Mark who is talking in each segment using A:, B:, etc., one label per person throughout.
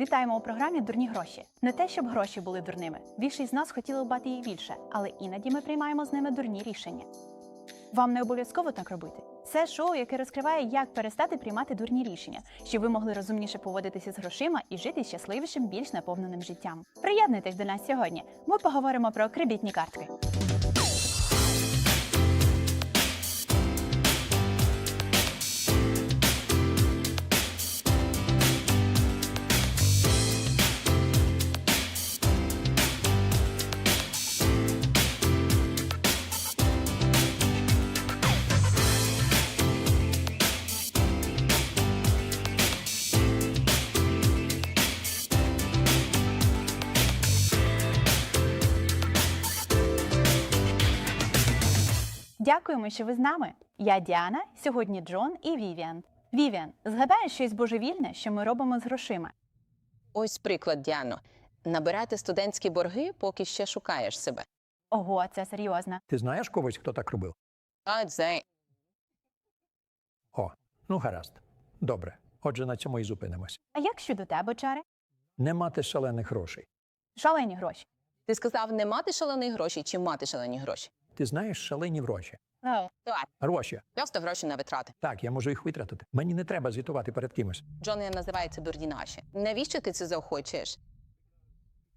A: Вітаємо у програмі Дурні гроші. Не те, щоб гроші були дурними. Більшість з нас хотіли б бати їх більше, але іноді ми приймаємо з ними дурні рішення. Вам не обов'язково так робити. Це шоу, яке розкриває, як перестати приймати дурні рішення, щоб ви могли розумніше поводитися з грошима і жити щасливішим, більш наповненим життям. Приєднуйтесь до нас сьогодні. Ми поговоримо про кредитні картки. Дякуємо, що ви з нами. Я Діана, сьогодні Джон і Вівіан. Вівіан, згадаєш щось божевільне, що ми робимо з грошима?
B: Ось приклад, Діано. Набирати студентські борги, поки ще шукаєш себе.
A: Ого, це серйозно.
C: Ти знаєш когось, хто так робив?
B: А це
C: О, ну гаразд. Добре. Отже, на цьому і зупинимось.
A: А як щодо тебе, Чари?
C: Не мати шалених грошей.
A: Шалені гроші.
B: ти сказав не мати шалені гроші чи мати шалені гроші?
C: Ти знаєш шалені гроші.
B: Так,
C: Гроші.
B: просто гроші на витрати.
C: Так, я можу їх витратити. Мені не треба звітувати перед кимось.
B: Джон не називається дурні наші. Навіщо ти це заохочуєш?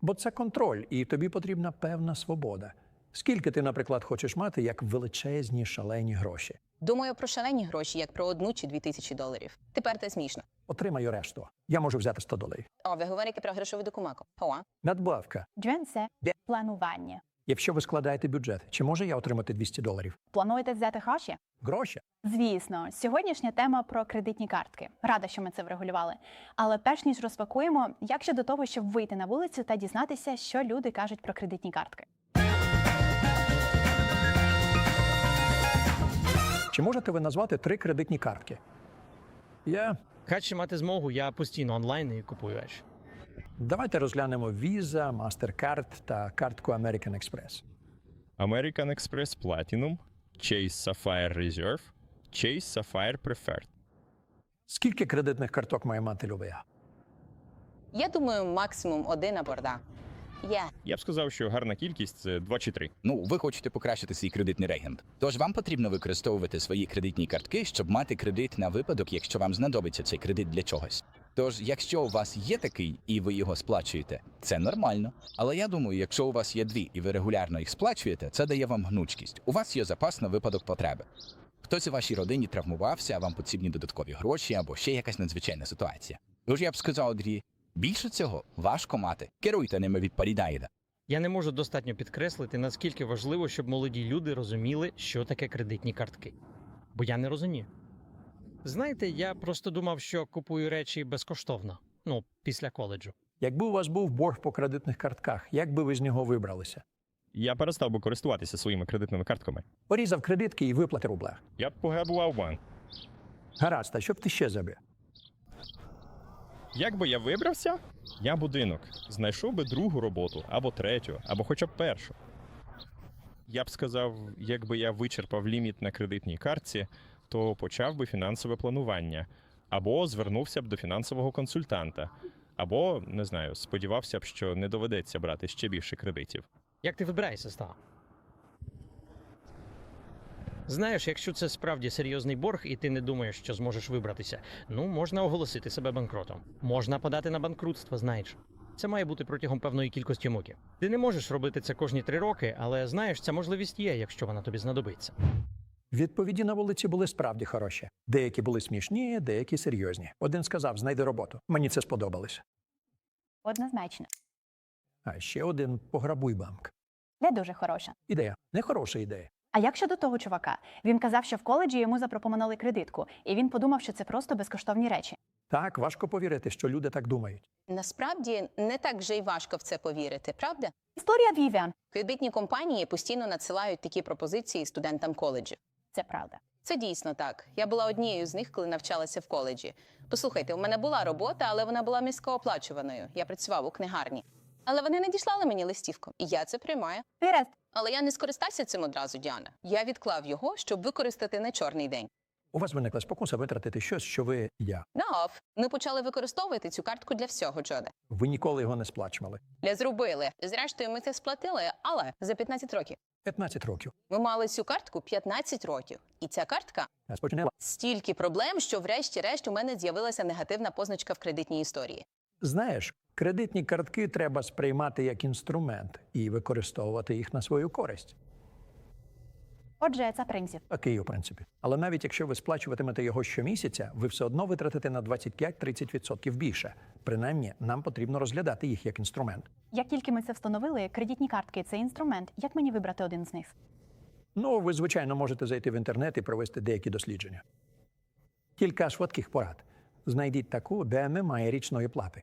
C: Бо це контроль, і тобі потрібна певна свобода. Скільки ти, наприклад, хочеш мати як величезні шалені гроші?
B: Думаю про шалені гроші, як про одну чи дві тисячі доларів. Тепер це смішно.
C: Отримаю решту. Я можу взяти 100 доларів.
B: О, ви говорите про грошову докумаку.
C: Надбавка.
A: Джен це
C: Де?
A: планування.
C: Якщо ви складаєте бюджет, чи можу я отримати 200 доларів?
A: Плануєте взяти гроші?
C: Гроші?
A: Звісно, сьогоднішня тема про кредитні картки. Рада, що ми це врегулювали. Але перш ніж розпакуємо, як ще до того, щоб вийти на вулицю та дізнатися, що люди кажуть про кредитні картки.
C: Чи можете ви назвати три кредитні картки? Я
D: Краще мати змогу, я постійно онлайн і купую речі.
C: Давайте розглянемо Visa, MasterCard та картку American Express.
E: American Express Platinum, Chase Sapphire Reserve, Chase Sapphire Preferred.
C: Скільки кредитних карток має мати Любия?
B: я думаю, максимум один або два. Є.
E: Я б сказав, що гарна кількість це 2 чи 3.
F: Ну, ви хочете покращити свій кредитний рейтинг. Тож вам потрібно використовувати свої кредитні картки, щоб мати кредит на випадок, якщо вам знадобиться цей кредит для чогось. Тож, якщо у вас є такий і ви його сплачуєте, це нормально. Але я думаю, якщо у вас є дві і ви регулярно їх сплачуєте, це дає вам гнучкість. У вас є запас на випадок потреби. Хтось у вашій родині травмувався, а вам потрібні додаткові гроші або ще якась надзвичайна ситуація. Тож я б сказав, Андрій, більше цього важко мати. Керуйте ними від парідаїда.
D: Я не можу достатньо підкреслити, наскільки важливо, щоб молоді люди розуміли, що таке кредитні картки. Бо я не розумію. Знаєте, я просто думав, що купую речі безкоштовно. Ну, після коледжу.
C: Якби у вас був борг по кредитних картках, як би ви з нього вибралися?
E: Я перестав би користуватися своїми кредитними картками.
C: Порізав кредитки і виплати рублях.
E: Я б пограбував банк.
C: Гаразд, а що б ти ще забив?
E: Як би я вибрався? Я будинок. Знайшов би другу роботу, або третю, або хоча б першу. Я б сказав, якби я вичерпав ліміт на кредитній картці, то почав би фінансове планування, або звернувся б до фінансового консультанта, або не знаю, сподівався б, що не доведеться брати ще більше кредитів.
D: Як ти вибираєшся став? Знаєш, якщо це справді серйозний борг, і ти не думаєш, що зможеш вибратися, ну можна оголосити себе банкротом. Можна подати на банкрутство, знаєш. Це має бути протягом певної кількості років. Ти не можеш робити це кожні три роки, але знаєш, ця можливість є, якщо вона тобі знадобиться.
C: Відповіді на вулиці були справді хороші. Деякі були смішні, деякі серйозні. Один сказав: знайди роботу. Мені це сподобалося.
A: Однозначно.
C: А ще один пограбуй банк.
A: Не дуже хороша.
C: Ідея, не хороша ідея.
A: А як щодо того чувака? Він казав, що в коледжі йому запропонували кредитку, і він подумав, що це просто безкоштовні речі.
C: Так, важко повірити, що люди так думають.
B: Насправді не так вже й важко в це повірити, правда?
A: Історія Вівіан.
B: Кредитні компанії постійно надсилають такі пропозиції студентам коледжів.
A: Це правда.
B: Це дійсно так. Я була однією з них, коли навчалася в коледжі. Послухайте, у мене була робота, але вона була низькооплачуваною. Я працював у книгарні. Але вони надіслали мені листівку, і я це приймаю.
A: Гаразд.
B: Але я не скористався цим одразу, Діана. Я відклав його, щоб використати на чорний день.
C: У вас виникла спокуса витратити щось, що ви я.
B: Нов, ми почали використовувати цю картку для всього, Джоде.
C: Ви ніколи його не сплачували.
B: Не зробили. Зрештою, ми це сплатили, але за 15 років.
C: 15 років.
B: Ми мали цю картку 15 років. І ця картка
C: спочинала.
B: стільки проблем, що врешті-решт у мене з'явилася негативна позначка в кредитній історії.
C: Знаєш, кредитні картки треба сприймати як інструмент і використовувати їх на свою користь.
A: Отже, це принцип.
C: Такий, у принципі. Але навіть якщо ви сплачуватимете його щомісяця, ви все одно витратите на 25-30% більше. Принаймні, нам потрібно розглядати їх як інструмент.
A: Як тільки ми це встановили, кредитні картки це інструмент. Як мені вибрати один з них?
C: Ну, ви, звичайно, можете зайти в інтернет і провести деякі дослідження. Кілька швидких порад. Знайдіть таку, де немає річної плати.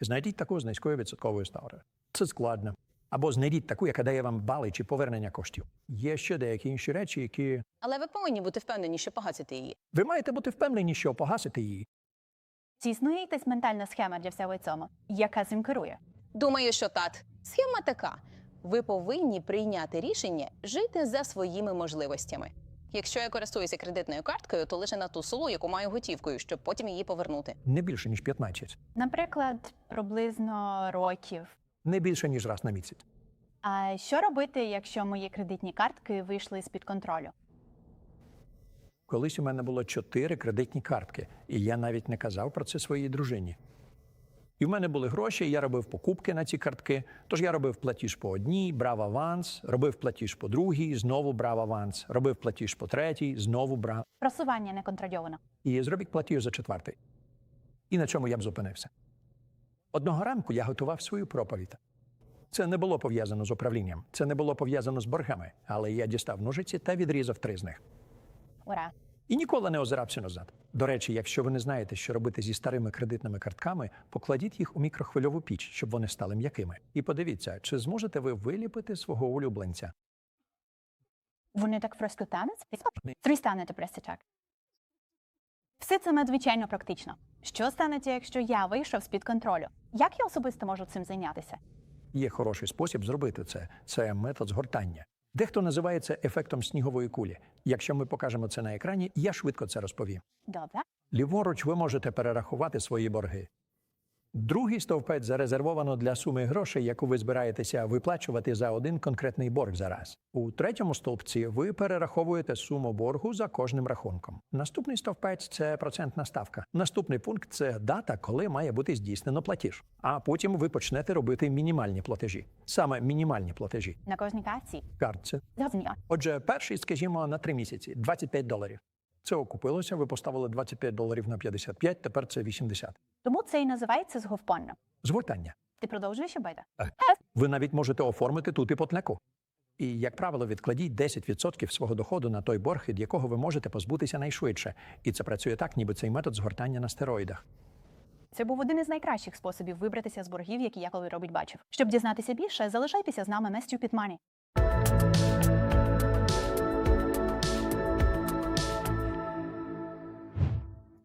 C: Знайдіть таку з низькою відсотковою ставкою. Це складно. Або знайдіть таку, яка дає вам бали чи повернення коштів. Є ще деякі інші речі, які
B: Але ви повинні бути впевнені, що погасите її.
C: ви маєте бути впевнені, що погасите її.
A: Чи існує якась ментальна схема для всього цього, яка цим керує?
B: Думаю, що тат. Схема така: ви повинні прийняти рішення жити за своїми можливостями. Якщо я користуюся кредитною карткою, то лише на ту суму, яку маю готівкою, щоб потім її повернути.
C: Не більше, ніж 15.
A: Наприклад, приблизно років.
C: Не більше, ніж раз на місяць.
A: А що робити, якщо мої кредитні картки вийшли з-під контролю?
C: Колись у мене було чотири кредитні картки, і я навіть не казав про це своїй дружині. І в мене були гроші, і я робив покупки на ці картки. Тож я робив платіж по одній, брав аванс, робив платіж по другій, знову брав аванс, робив платіж по третій, знову брав.
A: Просування не контрольовано.
C: І зробив платіж за четвертий. І на чому я б зупинився. Одного ранку я готував свою проповідь. Це не було пов'язано з управлінням, це не було пов'язано з боргами, але я дістав ножиці та відрізав три з них.
A: Ура!
C: І ніколи не озирався назад. До речі, якщо ви не знаєте, що робити зі старими кредитними картками, покладіть їх у мікрохвильову піч, щоб вони стали м'якими. І подивіться, чи зможете ви виліпити свого улюбленця.
A: Вони так просто тануть? Три станете просто так. Все це надзвичайно практично. Що станеться, якщо я вийшов з-під контролю? Як я особисто можу цим зайнятися?
C: Є хороший спосіб зробити це. Це метод згортання. Дехто називає це ефектом снігової кулі. Якщо ми покажемо це на екрані, я швидко це розповім.
A: Добре.
C: Ліворуч ви можете перерахувати свої борги. Другий стовпець зарезервовано для суми грошей, яку ви збираєтеся виплачувати за один конкретний борг за раз. У третьому стовпці ви перераховуєте суму боргу за кожним рахунком. Наступний стовпець це процентна ставка. Наступний пункт це дата, коли має бути здійснено платіж. А потім ви почнете робити мінімальні платежі. Саме мінімальні платежі.
A: На кожній картці.
C: Картці. Отже, перший, скажімо, на три місяці 25 доларів. Це окупилося. Ви поставили 25 доларів на 55, тепер це 80.
A: Тому це і називається зговпонно.
C: Згортання.
A: Ти продовжуєш обида?
C: Ви навіть можете оформити тут іпотеку. І, як правило, відкладіть 10% свого доходу на той борг, від якого ви можете позбутися найшвидше. І це працює так, ніби цей метод згортання на стероїдах.
A: Це був один із найкращих способів вибратися з боргів, які я коли робить бачив. Щоб дізнатися більше, залишайтеся з нами на Stupid Money.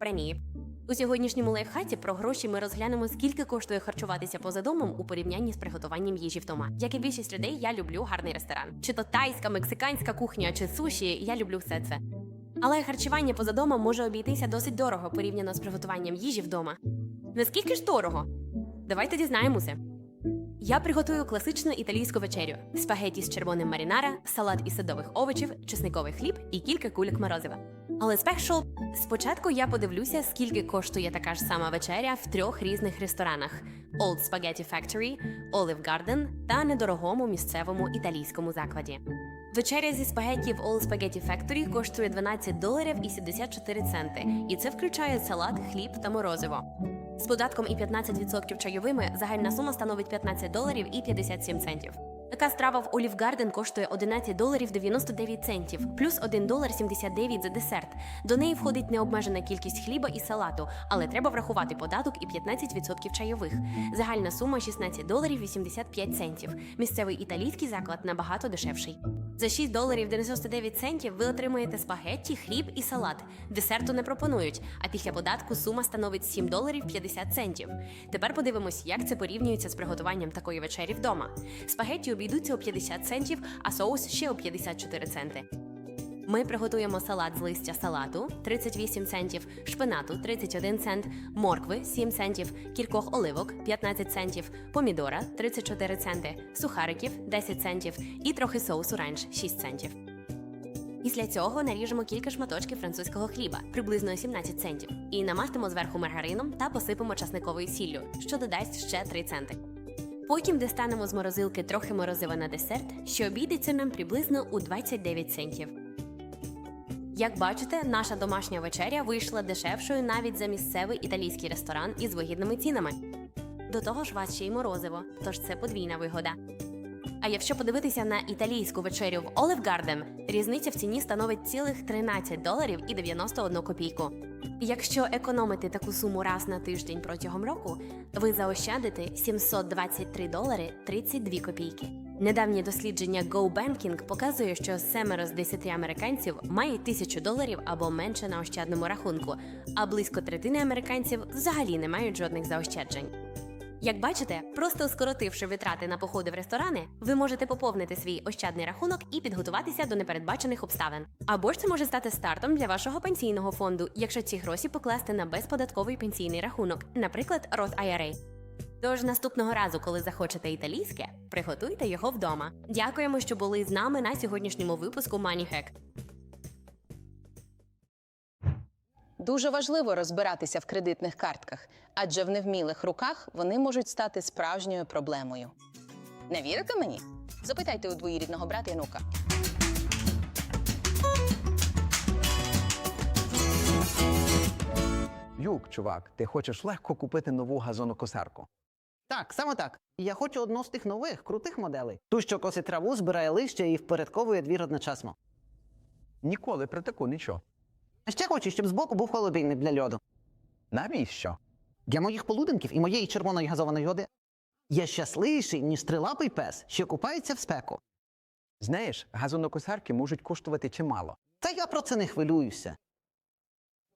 G: Привіт! У сьогоднішньому лайфхаті про гроші ми розглянемо, скільки коштує харчуватися поза домом у порівнянні з приготуванням їжі вдома. Як і більшість людей, я люблю гарний ресторан. Чи то тайська, мексиканська кухня, чи суші, я люблю все це. Але харчування поза домом може обійтися досить дорого порівняно з приготуванням їжі вдома. Наскільки ж дорого? Давайте дізнаємося. Я приготую класичну італійську вечерю: спагеті з червоним марінара, салат із садових овочів, чесниковий хліб і кілька кульок морозива. Але спешл спочатку я подивлюся, скільки коштує така ж сама вечеря в трьох різних ресторанах: Old Spaghetti Factory, Olive Garden та недорогому місцевому італійському закладі. Вечеря зі спагетті в All Spaghetti Factory коштує 12 доларів і 74 центи, і це включає салат, хліб та морозиво. З податком і 15% чайовими загальна сума становить 15 доларів і 57 центів. Така страва в Olive Garden коштує 11 доларів 99 центів, плюс 1 долар 79 за десерт. До неї входить необмежена кількість хліба і салату, але треба врахувати податок і 15% чайових. Загальна сума 16 доларів 85 центів. Місцевий італійський заклад набагато дешевший. За 6 доларів 99 центів ви отримаєте спагетті, хліб і салат. Десерту не пропонують, а після податку сума становить 7 доларів 50 центів. Тепер подивимось, як це порівнюється з приготуванням такої вечері вдома. Спагетті обійдуться у 50 центів, а соус ще у 54 центи. Ми приготуємо салат з листя салату 38 центів, шпинату 31 цент, моркви 7 центів, кількох оливок 15 центів, помідора 34 центи, сухариків 10 центів і трохи соусу ранч 6 центів. Після цього наріжемо кілька шматочків французького хліба, приблизно 17 центів, і намастимо зверху маргарином та посипемо часниковою сіллю, що додасть ще 3 центи. Потім дістанемо з морозилки трохи морозива на десерт, що обійдеться нам приблизно у 29 центів. Як бачите, наша домашня вечеря вийшла дешевшою навіть за місцевий італійський ресторан із вигідними цінами. До того ж, вас ще й морозиво, тож це подвійна вигода. А якщо подивитися на італійську вечерю в Olive Garden, різниця в ціні становить цілих 13 доларів і 91 копійку. Якщо економити таку суму раз на тиждень протягом року, ви заощадите 723 долари 32 копійки. Недавнє дослідження GoBanking показує, що семеро з 10 американців мають тисячу доларів або менше на ощадному рахунку, а близько третини американців взагалі не мають жодних заощаджень. Як бачите, просто скоротивши витрати на походи в ресторани, ви можете поповнити свій ощадний рахунок і підготуватися до непередбачених обставин. Або ж це може стати стартом для вашого пенсійного фонду, якщо ці гроші покласти на безподатковий пенсійний рахунок, наприклад, Roth IRA. Тож наступного разу, коли захочете італійське, приготуйте його вдома. Дякуємо, що були з нами на сьогоднішньому випуску Money
B: Дуже важливо розбиратися в кредитних картках, адже в невмілих руках вони можуть стати справжньою проблемою. Не вірите мені? Запитайте у двоюрідного брата Янука.
H: Юк, чувак, ти хочеш легко купити нову газонокосарку.
I: Так, саме так. Я хочу одну з тих нових, крутих моделей. Ту, що косить траву, збирає листя і впорядковує двір одночасно.
H: Ніколи про таку нічого.
I: А ще хочу, щоб збоку був холодильник для льоду.
H: Навіщо?
I: Для моїх полуденків і моєї червоної газованої води я щасливіший, ніж трилапий пес, що купається в спеку.
H: Знаєш, газонокосарки можуть коштувати чимало.
I: Та я про це не хвилююся.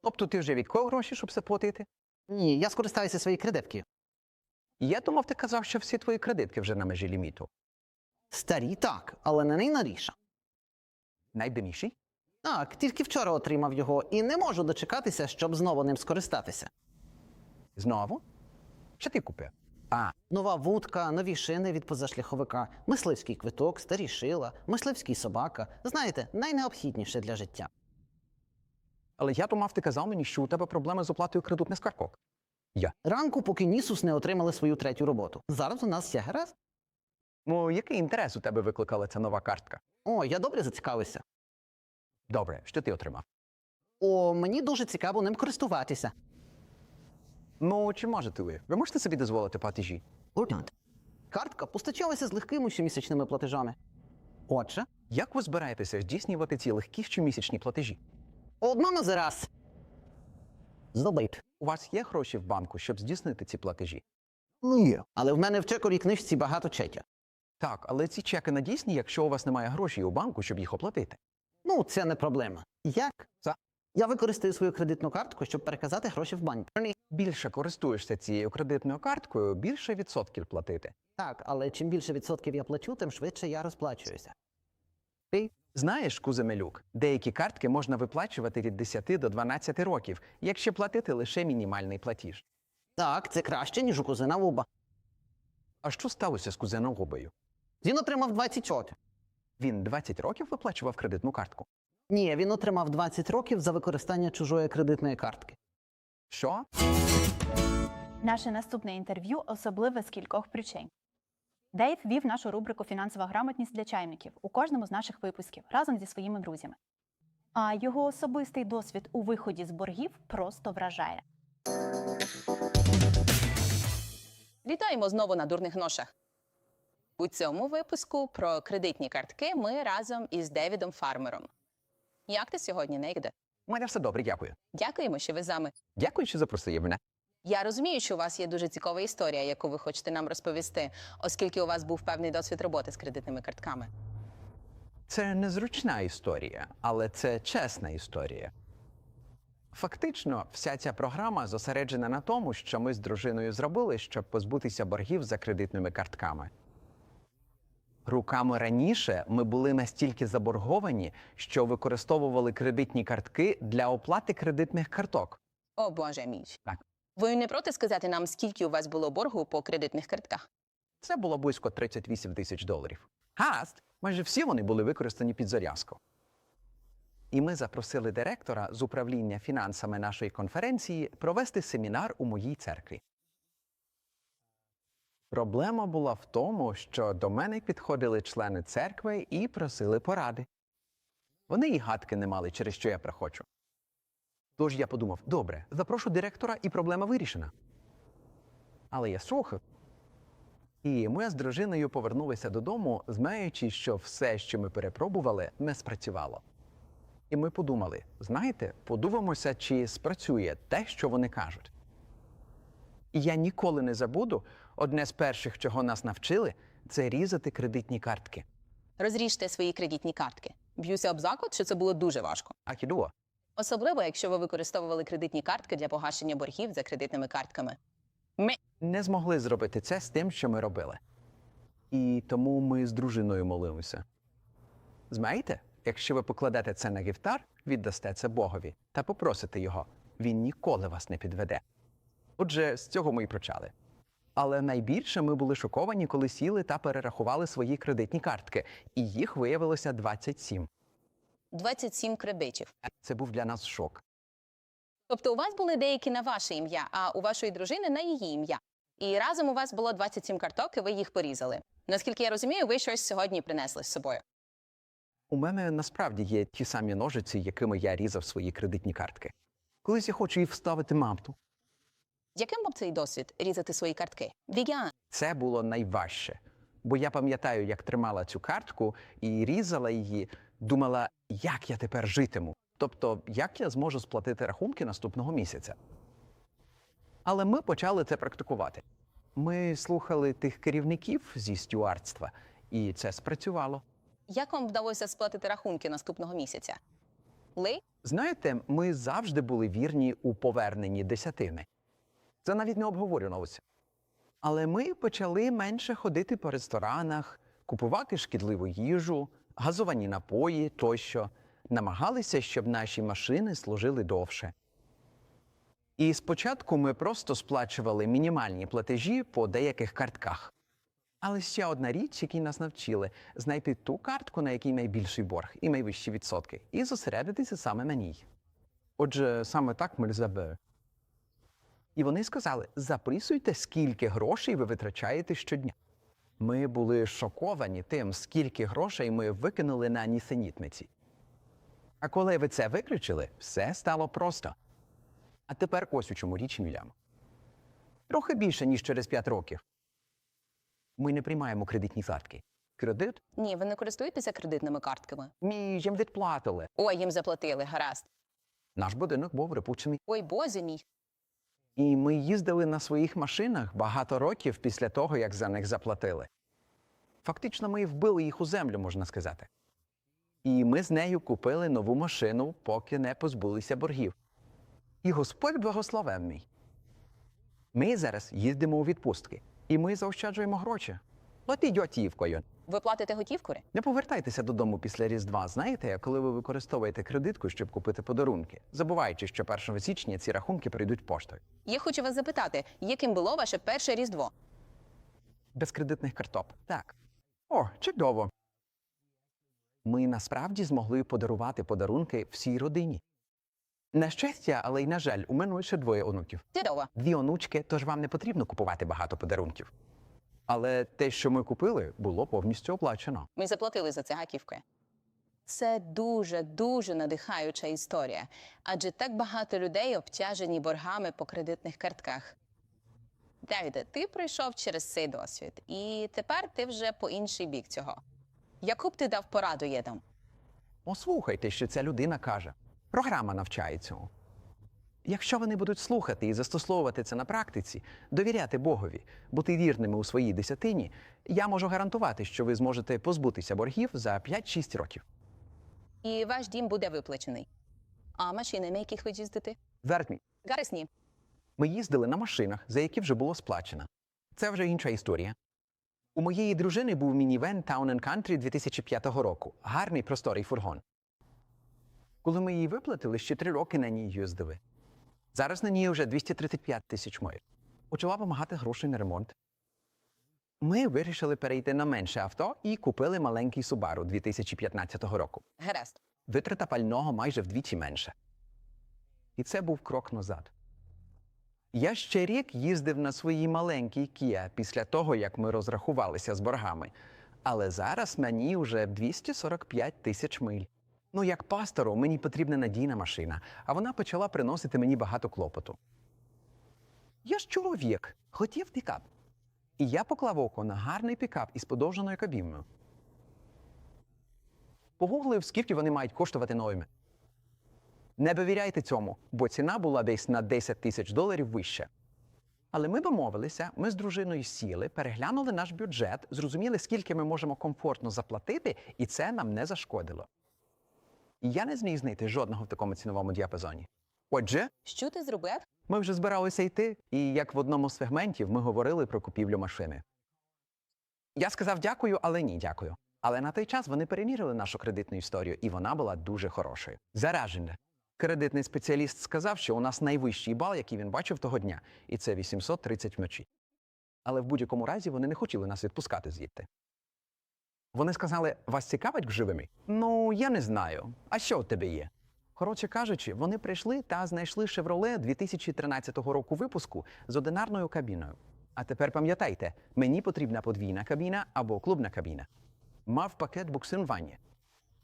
H: Тобто ти вже відклав гроші, щоб заплатити?
I: Ні, я скористаюся своєю кредиткою.
H: Я думав, ти казав, що всі твої кредитки вже на межі ліміту.
I: Старі так, але не найнаріша.
H: Найдиміший?
I: Так, тільки вчора отримав його і не можу дочекатися, щоб знову ним скористатися.
H: Знову? Що ти купив? А,
I: Нова вудка, нові шини від позашляховика, мисливський квиток, старі шила, мисливський собака. Знаєте, найнеобхідніше для життя.
H: але я думав, ти казав мені, що у тебе проблеми з оплатою кредитних карток.
I: Ранку, поки Нісус не отримали свою третю роботу. Зараз у нас все гаразд.
H: Ну, який інтерес у тебе викликала ця нова картка?
I: О, я добре зацікавився.
H: Добре, що ти отримав?
I: О, мені дуже цікаво ним користуватися.
H: Ну, чи можете ви? Ви можете собі дозволити платежі?
I: Урнат. Картка постачалася з легкими щомісячними платежами. Отже,
H: Як ви збираєтеся здійснювати ці легкі щомісячні платежі?
I: одному за раз. Здобит.
H: У вас є гроші в банку, щоб здійснити ці платежі?
I: Ні. Але в мене в чековій книжці багато чеків.
H: Так, але ці чеки надійсні, якщо у вас немає грошей у банку, щоб їх оплатити.
I: Ну, це не проблема. Як? Я використаю свою кредитну картку, щоб переказати гроші в банк.
H: Більше користуєшся цією кредитною карткою, більше відсотків платити.
I: Так, але чим більше відсотків я плачу, тим швидше я розплачуюся.
H: Знаєш, Куземелюк, деякі картки можна виплачувати від 10 до 12 років, якщо платити лише мінімальний платіж.
I: Так, це краще, ніж у кузена Вуба.
H: А що сталося з кузеном Губою?
I: Він отримав 20 років.
H: Він 20 років виплачував кредитну картку.
I: Ні, він отримав 20 років за використання чужої кредитної картки.
H: Що?
A: Наше наступне інтерв'ю особливе з кількох причин. Дейв вів нашу рубрику Фінансова грамотність для чайників у кожному з наших випусків разом зі своїми друзями. А його особистий досвід у виході з боргів просто вражає.
B: Вітаємо знову на дурних ношах. У цьому випуску про кредитні картки ми разом із Девідом Фармером. Як ти сьогодні, Нейгде?
H: У мене все добре, дякую.
B: Дякуємо, що ви з нами.
H: Дякую, що запросив мене.
B: Я розумію, що у вас є дуже цікава історія, яку ви хочете нам розповісти, оскільки у вас був певний досвід роботи з кредитними картками.
H: Це незручна історія, але це чесна історія. Фактично, вся ця програма зосереджена на тому, що ми з дружиною зробили, щоб позбутися боргів за кредитними картками. Руками раніше ми були настільки заборговані, що використовували кредитні картки для оплати кредитних карток.
B: О боже мій.
H: Так.
B: Ви не проти сказати нам, скільки у вас було боргу по кредитних картках?
H: Це було близько 38 тисяч доларів. Гаст, майже всі вони були використані під зав'язку. І ми запросили директора з управління фінансами нашої конференції провести семінар у моїй церкві. Проблема була в тому, що до мене підходили члени церкви і просили поради. Вони і гадки не мали, через що я приходжу. Тож я подумав: добре, запрошу директора, і проблема вирішена. Але я слухав. І ми з дружиною повернулися додому, знаючи, що все, що ми перепробували, не спрацювало. І ми подумали: знаєте, подивимося, чи спрацює те, що вони кажуть. І я ніколи не забуду, одне з перших, чого нас навчили, це різати кредитні картки.
B: Розріжте свої кредитні картки. Б'юся об заклад, що це було дуже важко.
H: А кідуо,
B: Особливо, якщо ви використовували кредитні картки для погашення боргів за кредитними картками. Ми
H: не змогли зробити це з тим, що ми робили. І тому ми з дружиною молилися. Знаєте, якщо ви покладете це на гівтар, віддасте це Богові та попросите його, він ніколи вас не підведе. Отже, з цього ми й почали. Але найбільше ми були шоковані, коли сіли та перерахували свої кредитні картки, і їх виявилося 27.
B: 27 кредитів.
H: Це був для нас шок.
B: Тобто у вас були деякі на ваше ім'я, а у вашої дружини на її ім'я. І разом у вас було 27 карток, і ви їх порізали. Наскільки я розумію, ви щось сьогодні принесли з собою.
H: У мене насправді є ті самі ножиці, якими я різав свої кредитні картки. Колись я хочу їх вставити мапту.
B: Яким був цей досвід різати свої картки? Вігян.
H: Це було найважче. Бо я пам'ятаю, як тримала цю картку і різала її, думала, як я тепер житиму. Тобто, як я зможу сплатити рахунки наступного місяця. Але ми почали це практикувати. Ми слухали тих керівників зі стюардства, і це спрацювало.
B: Як вам вдалося сплатити рахунки наступного місяця? Ли?
H: Знаєте, ми завжди були вірні у поверненні десятини. Це навіть не обговорювалося. Але ми почали менше ходити по ресторанах, купувати шкідливу їжу, газовані напої тощо, намагалися, щоб наші машини служили довше. І спочатку ми просто сплачували мінімальні платежі по деяких картках. Але ще одна річ, якій нас навчили, знайти ту картку, на якій найбільший борг і найвищі відсотки, і зосередитися саме на ній. Отже, саме так забили. І вони сказали: записуйте, скільки грошей ви витрачаєте щодня. Ми були шоковані тим, скільки грошей ми викинули на нісенітниці. А коли ви це виключили, все стало просто. А тепер ось у чому річ Мілям. Трохи більше, ніж через 5 років. Ми не приймаємо кредитні картки. Кредит
B: Ні, ви не користуєтеся кредитними картками.
H: ми їм відплатили.
B: Ой, їм заплатили, гаразд.
H: Наш будинок був припущений.
B: Ой, боже мій.
H: І ми їздили на своїх машинах багато років після того, як за них заплатили. Фактично, ми вбили їх у землю, можна сказати. І ми з нею купили нову машину, поки не позбулися боргів. І Господь благословенний. Ми зараз їздимо у відпустки, і ми заощаджуємо гроші. Платіть готівкою.
B: Ви платите готівкою?
H: Не повертайтеся додому після Різдва, знаєте, коли ви використовуєте кредитку, щоб купити подарунки, забуваючи, що 1 січня ці рахунки прийдуть поштою.
B: Я хочу вас запитати, яким було ваше перше різдво?
H: Без кредитних картоп. Так. О, чудово. Ми насправді змогли подарувати подарунки всій родині. На щастя, але й на жаль, у мене лише двоє онуків.
B: Чудово.
H: Дві онучки, тож вам не потрібно купувати багато подарунків. Але те, що ми купили, було повністю оплачено.
B: Ми заплатили за це гаківкою. Це дуже дуже надихаюча історія, адже так багато людей обтяжені боргами по кредитних картках. Давіде, ти пройшов через цей досвід, і тепер ти вже по інший бік цього. Яку б ти дав пораду єдам?
H: Послухайте, що ця людина каже. Програма навчає цьому. Якщо вони будуть слухати і застосовувати це на практиці, довіряти Богові, бути вірними у своїй десятині, я можу гарантувати, що ви зможете позбутися боргів за 5-6 років.
B: І ваш дім буде виплачений. А машини, на яких ви їздите?
H: Верні,
B: Гаресні.
H: ми їздили на машинах, за які вже було сплачено. Це вже інша історія. У моєї дружини був мінівен Town Country 2005 року. Гарний просторий фургон. Коли ми її виплатили, ще три роки на ній їздили. Зараз на ній вже 235 тисяч миль. Почала вимагати грошей на ремонт. Ми вирішили перейти на менше авто і купили маленький Subaru 2015 року.
B: Гаразд.
H: Витрата пального майже вдвічі менше. І це був крок назад. Я ще рік їздив на своїй маленькій Kia після того, як ми розрахувалися з боргами. Але зараз мені вже 245 тисяч миль. Ну, як пастору, мені потрібна надійна машина, а вона почала приносити мені багато клопоту. Я ж чоловік, хотів пікап. І я поклав око на гарний пікап із подовженою кабіною. Погуглив, скільки вони мають коштувати новими. Не довіряйте цьому, бо ціна була десь на 10 тисяч доларів вище. Але ми домовилися, ми з дружиною сіли, переглянули наш бюджет, зрозуміли, скільки ми можемо комфортно заплатити, і це нам не зашкодило. І я не зміг знайти жодного в такому ціновому діапазоні. Отже,
B: Що ти зробив?
H: ми вже збиралися йти, і як в одному з сегментів ми говорили про купівлю машини. Я сказав дякую, але ні, дякую. Але на той час вони перемірили нашу кредитну історію, і вона була дуже хорошою. Заражене. Кредитний спеціаліст сказав, що у нас найвищий бал, який він бачив того дня, і це 830 вночі. Але в будь-якому разі вони не хотіли нас відпускати звідти. Вони сказали: вас цікавить живими? Ну, я не знаю. А що у тебе є? Коротше кажучи, вони прийшли та знайшли Chevrolet 2013 року випуску з одинарною кабіною. А тепер пам'ятайте, мені потрібна подвійна кабіна або клубна кабіна. Мав пакет буксирування.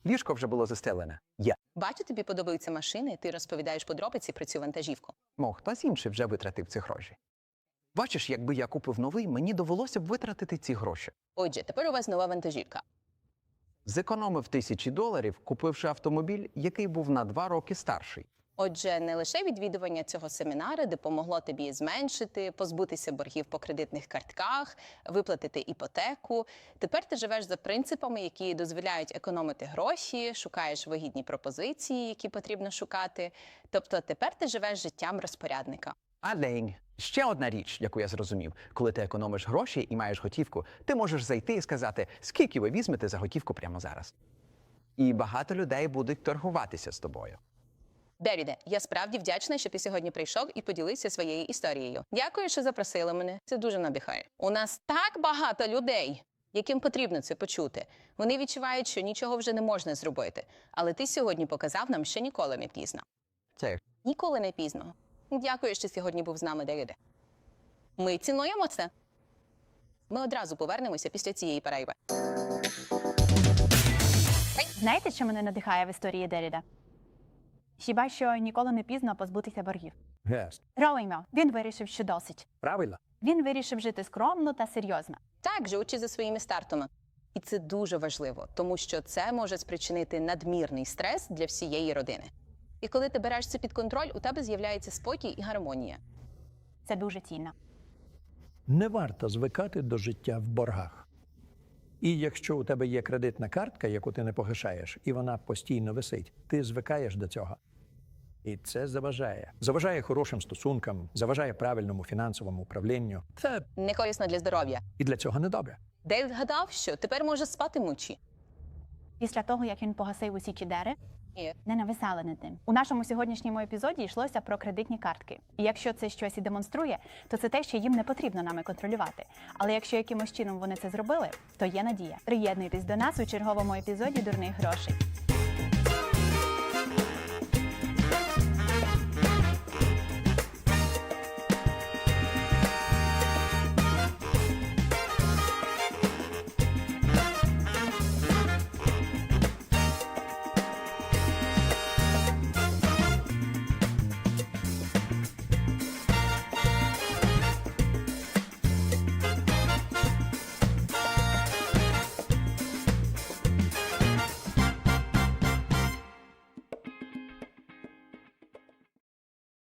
H: Ліжко вже було застелене. Я
B: Бачу, тобі подобаються машини, ти розповідаєш подробиці про цю вантажівку.
H: мов хтось інший вже витратив ці гроші. Бачиш, якби я купив новий, мені довелося б витратити ці гроші.
B: Отже, тепер у вас нова вантажівка.
H: Зекономив тисячі доларів, купивши автомобіль, який був на два роки старший.
B: Отже, не лише відвідування цього семінару допомогло тобі зменшити, позбутися боргів по кредитних картках, виплатити іпотеку. Тепер ти живеш за принципами, які дозволяють економити гроші, шукаєш вигідні пропозиції, які потрібно шукати. Тобто тепер ти живеш життям розпорядника.
H: Але ще одна річ, яку я зрозумів, коли ти економиш гроші і маєш готівку, ти можеш зайти і сказати, скільки ви візьмете за готівку прямо зараз. І багато людей будуть торгуватися з тобою.
B: Девіде, я справді вдячна, що ти сьогодні прийшов і поділився своєю історією. Дякую, що запросили мене. Це дуже надихає. У нас так багато людей, яким потрібно це почути. Вони відчувають, що нічого вже не можна зробити. Але ти сьогодні показав нам, що ніколи не пізно.
H: Це
B: Ніколи не пізно. Дякую, що сьогодні був з нами, Девіде. Ми цінуємо це. Ми одразу повернемося після цієї перерви.
A: Знаєте, що мене надихає в історії Деріда? Хіба що ніколи не пізно позбутися боргів.
C: Гест.
A: Роуіньмо, він вирішив, що досить.
C: Правильно.
A: Він вирішив жити скромно та серйозно.
B: Так, живучи за своїми стартами. І це дуже важливо, тому що це може спричинити надмірний стрес для всієї родини. І коли ти береш це під контроль, у тебе з'являється спокій і гармонія.
A: Це дуже цінно.
C: Не варто звикати до життя в боргах. І якщо у тебе є кредитна картка, яку ти не погашаєш, і вона постійно висить, ти звикаєш до цього. І це заважає. Заважає хорошим стосункам, заважає правильному фінансовому управлінню. Це
B: Не корисно для здоров'я.
C: і для цього не добре.
B: Дейв згадав, що тепер може спати вночі.
A: Після того, як він погасив усі чідери, не нависали над ним. У нашому сьогоднішньому епізоді йшлося про кредитні картки. І якщо це щось і демонструє, то це те, що їм не потрібно нами контролювати. Але якщо якимось чином вони це зробили, то є надія. Приєднуйтесь до нас у черговому епізоді дурних грошей.